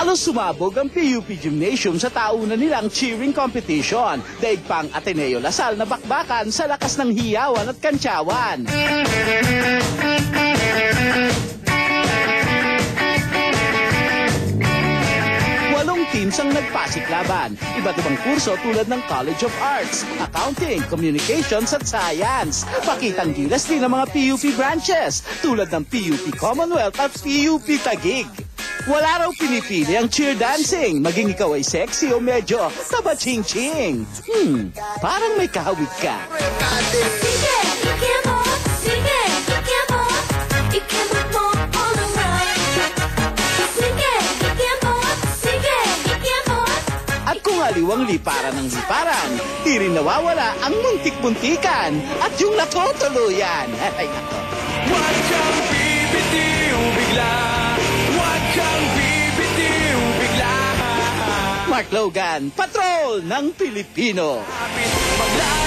Pero sumabog ang PUP Gymnasium sa taunan nilang cheering competition. Daig pang Ateneo Lasal na bakbakan sa lakas ng hiyawan at kantsawan. Teams ang nagpasiklaban. Iba't ibang kurso tulad ng College of Arts, Accounting, Communications at Science. Pakitang gilas din ang mga PUP branches tulad ng PUP Commonwealth at PUP Tagig. Wala raw pinipili ang cheer dancing, maging ikaw ay sexy o medyo taba-ching-ching. Hmm, parang may kahawig ka. Sige, sige, ikemo, ikemo mo all around. Sige, ikemo, sige, ikemo. At kung aliwang liparan ng liparan, di rin nawawala ang muntik-muntikan at yung nakotuluyan. Ay, nako. Mark Logan, Patrol ng Pilipino. Kapit